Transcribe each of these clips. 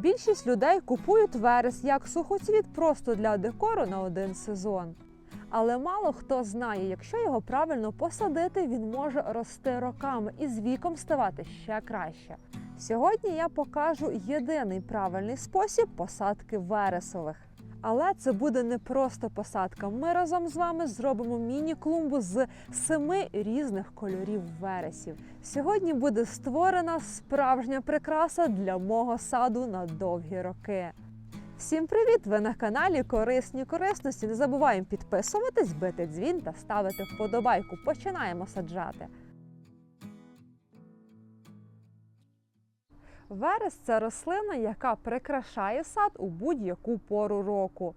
Більшість людей купують верес як сухоцвіт просто для декору на один сезон. Але мало хто знає, якщо його правильно посадити, він може рости роками і з віком ставати ще краще. Сьогодні я покажу єдиний правильний спосіб посадки вересових. Але це буде не просто посадка. Ми разом з вами зробимо міні-клумбу з семи різних кольорів вересів. Сьогодні буде створена справжня прикраса для мого саду на довгі роки. Всім привіт! Ви на каналі Корисні корисності. Не забуваємо підписуватись, бити дзвін та ставити вподобайку. Починаємо саджати. Верес це рослина, яка прикрашає сад у будь-яку пору року.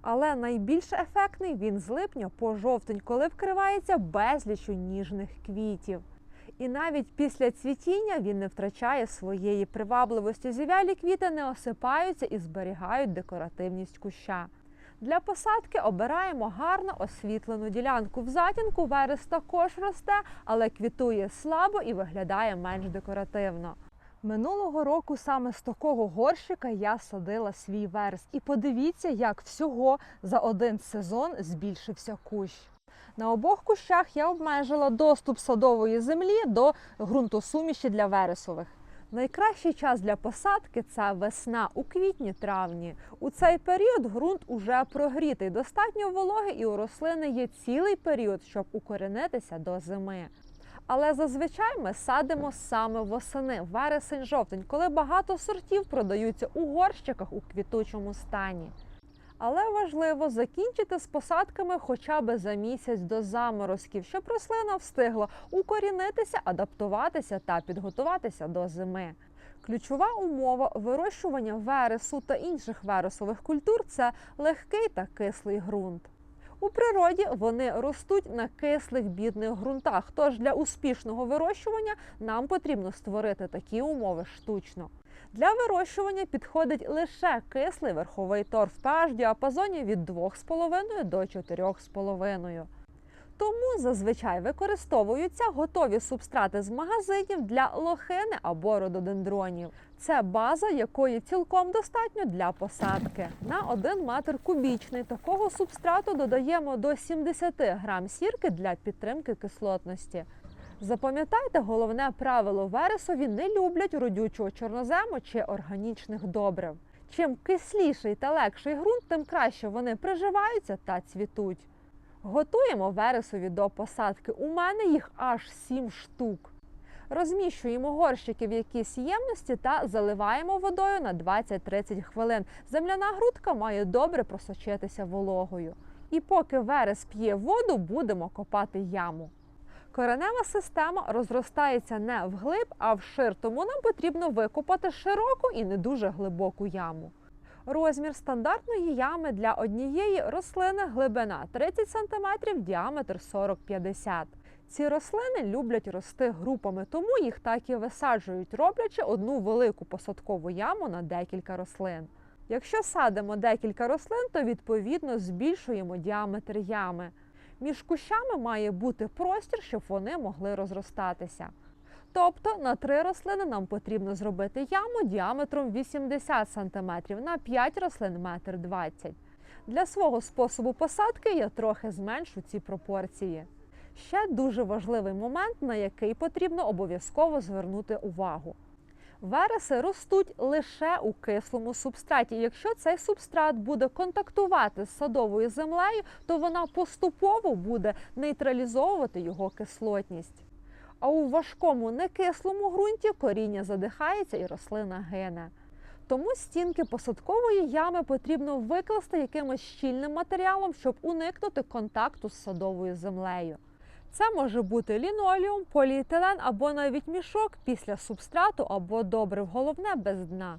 Але найбільш ефектний він з липня по жовтень, коли вкривається безлічу ніжних квітів. І навіть після цвітіння він не втрачає своєї привабливості. Зів'ялі квіти не осипаються і зберігають декоративність куща. Для посадки обираємо гарно освітлену ділянку. В затінку верес також росте, але квітує слабо і виглядає менш декоративно. Минулого року саме з такого горщика я садила свій верес. І подивіться, як всього за один сезон збільшився кущ. На обох кущах я обмежила доступ садової землі до ґрунтосуміші для вересових. Найкращий час для посадки це весна у квітні-травні. У цей період ґрунт уже прогрітий, достатньо вологи, і у рослини є цілий період, щоб укоренитися до зими. Але зазвичай ми садимо саме восени, вересень-жовтень, коли багато сортів продаються у горщиках у квітучому стані. Але важливо закінчити з посадками хоча б за місяць до заморозків, щоб рослина встигла укорінитися, адаптуватися та підготуватися до зими. Ключова умова вирощування вересу та інших вересових культур це легкий та кислий ґрунт. У природі вони ростуть на кислих бідних ґрунтах. Тож для успішного вирощування нам потрібно створити такі умови штучно. Для вирощування підходить лише кислий верховий торф в pH діапазоні від 2,5 до 4,5. Тому зазвичай використовуються готові субстрати з магазинів для лохини або рододендронів. Це база, якої цілком достатньо для посадки. На 1 метр кубічний такого субстрату додаємо до 70 грам сірки для підтримки кислотності. Запам'ятайте головне правило вересові не люблять родючого чорнозему чи органічних добрив. Чим кисліший та легший ґрунт, тим краще вони приживаються та цвітуть. Готуємо вересові до посадки. У мене їх аж 7 штук. Розміщуємо горщики в якійсь ємності та заливаємо водою на 20-30 хвилин. Земляна грудка має добре просочитися вологою. І поки верес п'є воду, будемо копати яму. Коренева система розростається не вглиб, а вшир, тому нам потрібно викопати широку і не дуже глибоку яму. Розмір стандартної ями для однієї рослини глибина 30 см, діаметр 40-50 Ці рослини люблять рости групами, тому їх так і висаджують, роблячи одну велику посадкову яму на декілька рослин. Якщо садимо декілька рослин, то відповідно збільшуємо діаметр ями. Між кущами має бути простір, щоб вони могли розростатися. Тобто на три рослини нам потрібно зробити яму діаметром 80 см, на 5 рослин 1,20 м. Для свого способу посадки я трохи зменшу ці пропорції. Ще дуже важливий момент, на який потрібно обов'язково звернути увагу. Вереси ростуть лише у кислому субстраті. Якщо цей субстрат буде контактувати з садовою землею, то вона поступово буде нейтралізовувати його кислотність. А у важкому некислому ґрунті коріння задихається і рослина гине. Тому стінки посадкової ями потрібно викласти якимось щільним матеріалом, щоб уникнути контакту з садовою землею. Це може бути лінолеум, поліетилен або навіть мішок після субстрату або добрив. Головне без дна.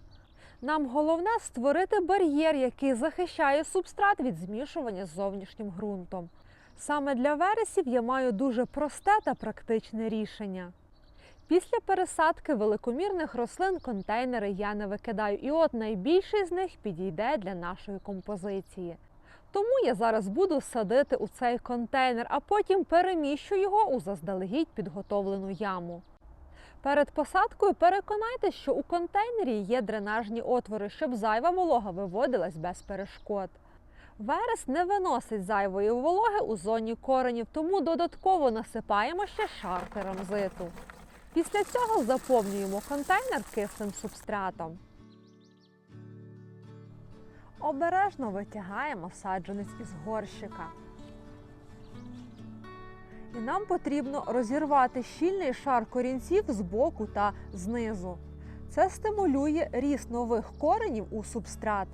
Нам головне створити бар'єр, який захищає субстрат від змішування з зовнішнім ґрунтом. Саме для вересів я маю дуже просте та практичне рішення. Після пересадки великомірних рослин контейнери я не викидаю, і от найбільший з них підійде для нашої композиції. Тому я зараз буду садити у цей контейнер, а потім переміщу його у заздалегідь підготовлену яму. Перед посадкою переконайтеся, що у контейнері є дренажні отвори, щоб зайва волога виводилась без перешкод. Верес не виносить зайвої вологи у зоні коренів, тому додатково насипаємо ще шар керамзиту. Після цього заповнюємо контейнер кисним субстратом. Обережно витягаємо саджанець із горщика. І нам потрібно розірвати щільний шар корінців з боку та знизу. Це стимулює ріст нових коренів у субстрат.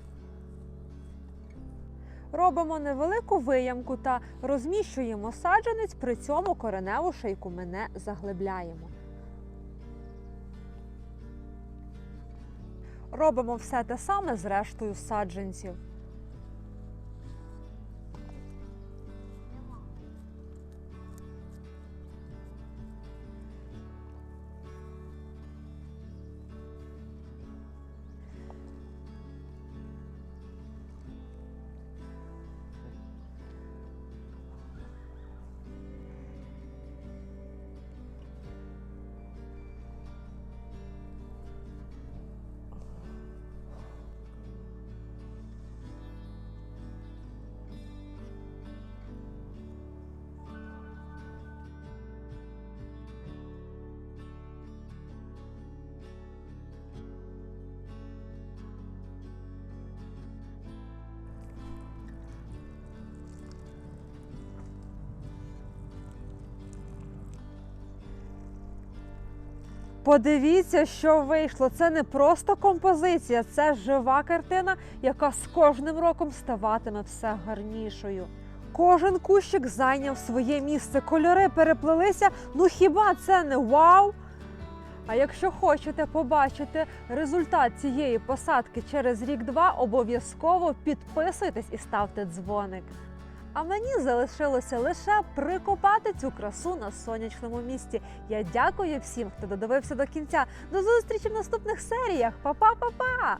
Робимо невелику виямку та розміщуємо саджанець, при цьому кореневу шийку ми не заглибляємо. Робимо все те саме з рештою саджанців. Подивіться, що вийшло. Це не просто композиція, це жива картина, яка з кожним роком ставатиме все гарнішою. Кожен кущик зайняв своє місце, кольори переплелися. Ну хіба це не вау? А якщо хочете побачити результат цієї посадки через рік-два, обов'язково підписуйтесь і ставте дзвоник. А мені залишилося лише прикопати цю красу на сонячному місці. Я дякую всім, хто додивився до кінця. До зустрічі в наступних серіях. Па-па-па-па!